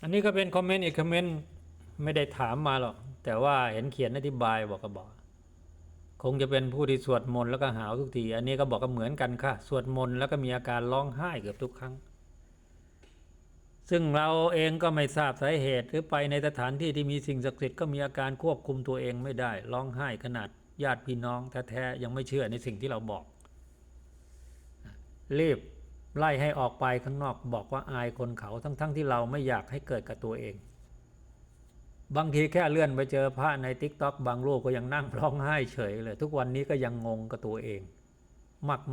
อันนี้ก็เป็นคอมเมนต์อีกคอมเมนต์ไม่ได้ถามมาหรอก แต่ว่าเห็นเขียนอธิบายบอกก็บอก คงจะเป็นผู้ที่สวดมนต์แล้วก็หาวทุกที อันนี้ก็บอกก็เหมือนกันค่ะ สวดมนต์แล้วก็มีอาการร้องไห้เกือบทุกครั้ง ซึ่งเราเองก็ไม่ทราบสาเหตุ หรือไปในสถานที่ที่มีสิ่งศักดิ์สิทธิ์ก็มีอาการควบคุมตัวเองไม่ได้ร้องไห้ขนาดญาติพี่น้องแท้ๆยังไม่เชื่อในสิ่งที่เราบอก รีบ ไล่ให้ออกไปข้างนอกบอกว่าอายคนเขาทั้งๆทที่เราไม่อยากให้เกิดกับตัวเอง บางทีแค่เลื่อนไปเจอพระในทิกตอกบางรูปก็ยังนั่งร้องไห้เฉยเลย ทุกวันนี้ก็ยังงงกับตัวเอง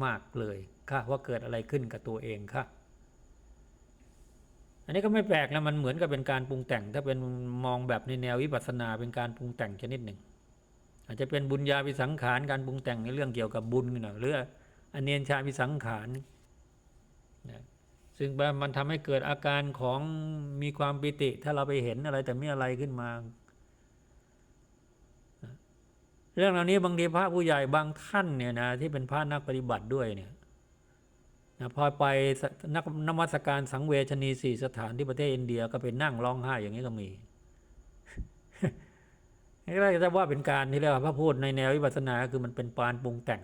มากๆเลยค่ะว่าเกิดอะไรขึ้นกับตัวเองค่ะ อันนี้ก็ไม่แปลกนะมันเหมือนกับเป็นการปรุงแต่ง ถ้าเป็นมองแบบในแนววิปัสสนาเป็นการปรุงแต่งชนิดหนึ่ง อาจจะเป็นบุญญาวิสังขารการปรุงแต่งในเรื่องเกี่ยวกับบุญนี่นะหรืออเนียนชาวิสังขาร นะซึ่งมันทำให้เกิดอาการของมีความปิติ ถ้าเราไปเห็นอะไรแต่ไม่อะไรขึ้นมา เรื่องเหล่านี้บางทีพระผู้ใหญ่บางท่านเนี่ยนะที่เป็นพระนักปฏิบัติด้วยเนี่ยนะพอไปนักนมัสการสังเวชนีสี่สถานที่ประเทศอินเดียก็ไปนั่งร้องไห้อย่างนี้ก็มีนี่ก็จะว่าเป็นการที่เรียกว่าพระพูดในแนววิปัสสนาคือมันเป็นปานปรุงแต่ง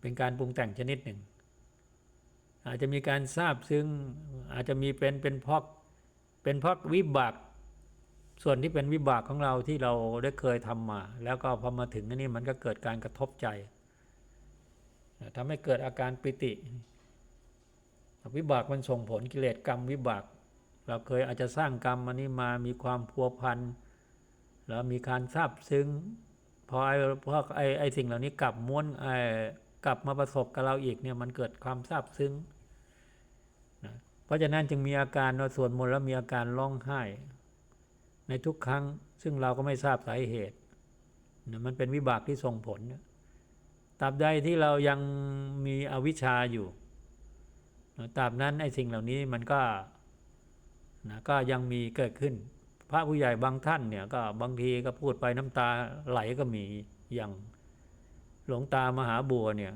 เป็นการปรุงแต่งชนิดหนึ่ง อาจจะมีการทราบซึ่งอาจจะมีเป็นเป็นพราะเป็นพราะวิบากส่วนที่เป็นวิบากของเราที่เราได้เคยทำมา แล้วก็พอมาถึงอันนี้มันก็เกิดการกระทบใจทำให้เกิดอาการปิติ วิบากมันส่งผลกิเลสกรรมวิบาก เราเคยอาจจะสร้างกรรมอันนี้มามีความพัวพันแล้วมีการทราบซึ้งพอไอ้พอไอ้ไอ้สิ่งเหล่านี้กลับม้วนไอ้ กลับมาประสบกับเราอีกเนี่ยมันเกิดความทราบซึ้งนะเพราะฉะนั้นจึงมีอาการว่าสวนมนต์แล้วมีอาการร้องไห้ ในทุกครั้งซึ่งเราก็ไม่ทราบสาเหตุนะมันเป็นวิบากที่ส่งผลตราบใดที่เรายังมีอวิชชาอยู่นะตราบนั้นไอ้สิ่งเหล่านี้มันก็นะก็ยังมีเกิดขึ้น พระผู้ใหญ่บางท่านเนี่ยก็บางทีก็พูดไปน้ำตาไหลก็มีอย่าง หลวงตามหาบัวเนี่ย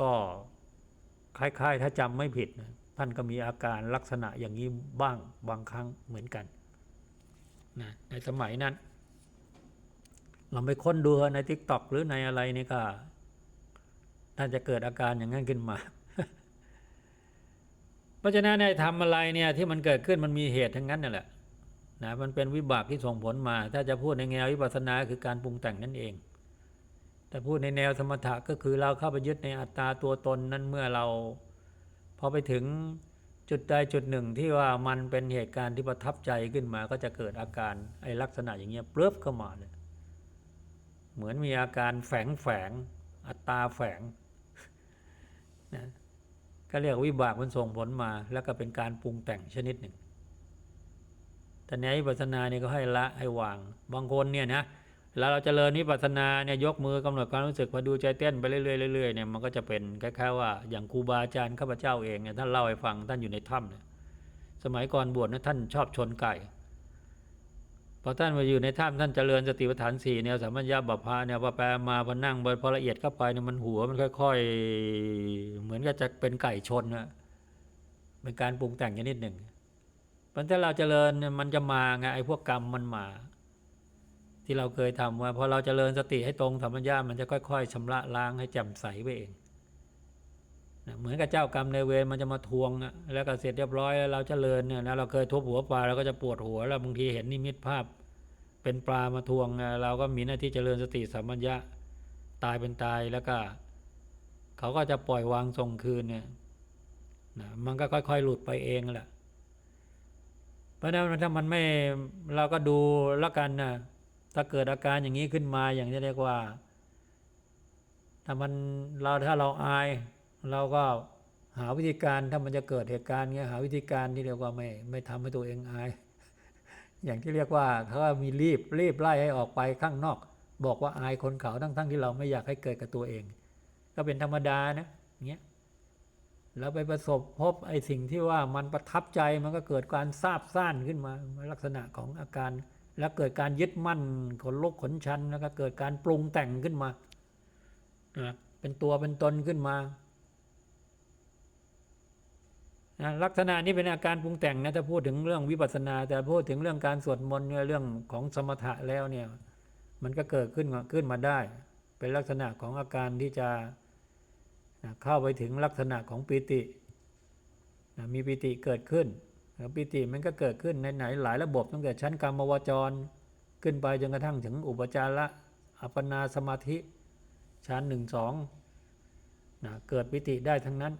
ก็คล้ายๆ ถ้าจำไม่ผิดนะท่านก็มีอาการลักษณะอย่างนี้บ้างบางครั้งเหมือนกันนะในสมัยนั้นเราไปค้นดูในทิกตอกหรือในอะไรนี่ก็ท่านจะเกิดอาการอย่างนั้นขึ้นมา เพราะฉะนั้นในทำอะไรเนี่ยที่มันเกิดขึ้นมันมีเหตุทั้งนั้นนั่นแหละนะมันเป็นวิบากที่ส่งผลมา ถ้าจะพูดในแนววิปัสสนาคือการปรุงแต่งนั่นเอง แต่พูดในแนวสมถะก็คือเราเข้าไปยึดในอัตตาตัวตนนั้นเมื่อเรา พอไปถึงจุดใดจุดหนึ่งที่ว่ามันเป็นเหตุการณ์ที่ประทับใจขึ้นมาก็จะเกิดอาการไอ้ลักษณะอย่างเงี้ยเปลือบเข้ามาเลยเหมือนมีอาการแฝงแฝงอัตตาแฝงนะก็เรียกวิบากมันส่งผลมา แล้วก็เป็นการปรุงแต่งชนิดหนึ่งแต่ในวิปัสสนาเนี่ยก็ให้ละให้วางบางคนเนี่ยนะ แล้วเราจเจริญวิปัสสนาเนี่ยยกมือกำหนดความรู้สึกมาดูใจเต้นไปเรื่อยๆเรื่อยๆเนี่ยมันก็จะเป็นคล้ายๆว่าอย่างครูบาอาจารย์ข้าพเจ้าเองเนี่ยท่านเล่าให้ฟังท่านอยู่ในถ้ำเนี่ยสมัยก่อนบวชนะท่านชอบชนไก่พอท่านมาอยู่ในถ้ำท่านเจริญสติปัฏฐานสี่แนวสัมมัญญาบัพพาเนี่ยพอแปลมาพอนั่งพอละเอียดเข้าไปเนี่ยมันหัวมันค่อย ๆ เหมือนกับจะเป็นไก่ชนนะเป็นการปรุงแต่งนิดหนึ่งเพราะถ้าเราเจริญเนี่ยมันจะมาไงไอ้พวกกรรมมันมา ที่เราเคยทำว่าพอเราจเจริญสติให้ตรงธรรมญามันจะค่อย ๆชำระล้างให้แจ่มใสไปเองนะเหมือนกับเจ้ากรรมในเวรมันจะมาทวงอะแล้วก็เสร็จเรียบร้อยแล้วเราจเจริญเนี่ยนะเราเคยทุบหัวปลาเราก็จะปวดหัวแล้วบางทีเห็นนิมิตภาพ เป็นปลามาทวงนะเราก็มีหน้าที่เจริญสติสัมปัญญะตายเป็นตายแล้วก็เขาก็จะปล่อยวางส่งคืนเนี่ยนะมันก็ค่อย ๆ หลุดไปเองแหละเพราะฉะนั้นถ้ามันไม่เราก็ดูแล้วกันนะ ถ้าเกิดอาการอย่างนี้ขึ้นมาอย่างที่เรียกว่า ถ้ามันเราถ้าเราอาย เราก็หาวิธีการถ้ามันจะเกิดเหตุการณ์เงี้ยหาวิธีการที่เรียกว่าไม่ไม่ทำให้ตัวเองอาย อย่างที่เรียกว่าเขาว่ามีรีบรีบไล่ให้ออกไปข้างนอก บอกว่าอายคนเขาทั้งทั้งที่เราไม่อยากให้เกิดกับตัวเอง ก็เป็นธรรมดานะเงี้ยแล้วไปประสบพบไอ้สิ่งที่ว่ามันประทับใจมันก็เกิดการซาบซ่านขึ้นมาลักษณะของอาการ แล้วเกิดการยึดมั่นขนลกขนชันแล้วก็เกิดการปรุงแต่งขึ้นมาเป็นตัวเป็นตนขึ้นมานะลักษณะนี้เป็นอาการปรุงแต่งนะถ้าพูดถึงเรื่องวิปัสสนา แต่พูดถึงเรื่องการสวดมนต์เรื่องของสมถะแล้วเนี่ย มันก็เกิดขึ้นมาขึ้นมาได้ เป็นลักษณะของอาการที่จะเข้าไปถึงลักษณะของปิติมีปิติเกิดขึ้น ปิติมันก็เกิดขึ้นในไหนหลายระบบตั้งแต่ชั้นกรรมวจร ขึ้นไปจนกระทั่งถึงอุปจาระอัปปนาสมาธิชั้นหนึ่งสองนะเกิดปิติได้ทั้งนั้น